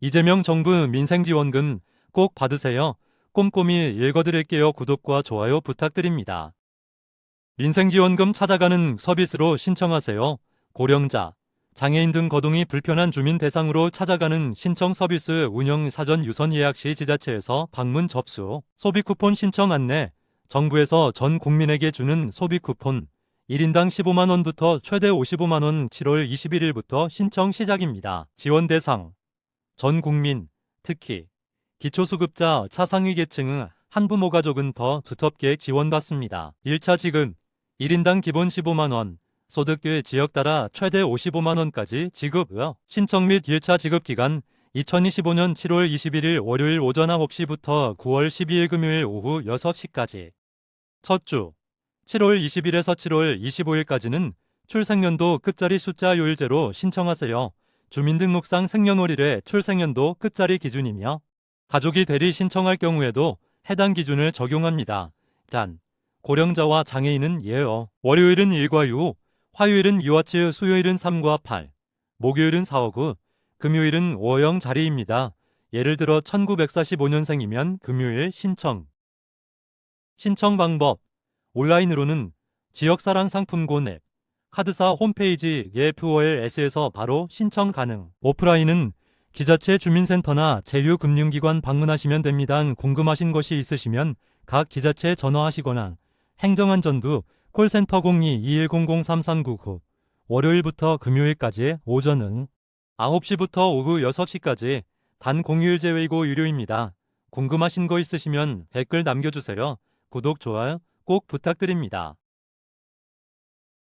이재명 정부 민생지원금 꼭 받으세요. 꼼꼼히 읽어드릴게요. 구독과 좋아요 부탁드립니다. 민생지원금 찾아가는 서비스로 신청하세요. 고령자, 장애인 등 거동이 불편한 주민 대상으로 찾아가는 신청 서비스 운영 사전 유선 예약 시 지자체에서 방문 접수, 소비 쿠폰 신청 안내, 정부에서 전 국민에게 주는 소비 쿠폰, 1인당 15만 원부터 최대 55만 원 7월 21일부터 신청 시작입니다. 지원 대상 전 국민, 특히 기초수급자 차상위 계층 한부모 가족은 더 두텁게 지원받습니다. 1차 지급 1인당 기본 15만 원, 소득 지역 따라 최대 55만 원까지 지급. 신청 및 1차 지급 기간 2025년 7월 21일 월요일 오전 9시부터 9월 12일 금요일 오후 6시까지. 첫 주 7월 20일에서 7월 25일까지는 출생연도 끝자리 숫자 요일제로 신청하세요. 주민등록상 생년월일의 출생연도 끝자리 기준이며 가족이 대리 신청할 경우에도 해당 기준을 적용합니다. 단, 고령자와 장애인은 예요. 월요일은 1과 6, 화요일은 2와 7, 수요일은 3과 8, 목요일은 4와 9, 금요일은 5형 자리입니다. 예를 들어 1945년생이면 금요일 신청. 신청 방법 온라인으로는 지역사랑 상품권 앱, 카드사 홈페이지 예프월S에서 바로 신청 가능. 오프라인은 지자체 주민센터나 제휴금융기관 방문하시면 됩니다. 궁금하신 것이 있으시면 각 지자체 전화하시거나 행정안전부 콜센터 02-2100-3399 월요일부터 금요일까지 오전은 9시부터 오후 6시까지 단 공휴일 제외이고 유료입니다. 궁금하신 거 있으시면 댓글 남겨주세요. 구독, 좋아요 꼭 부탁드립니다.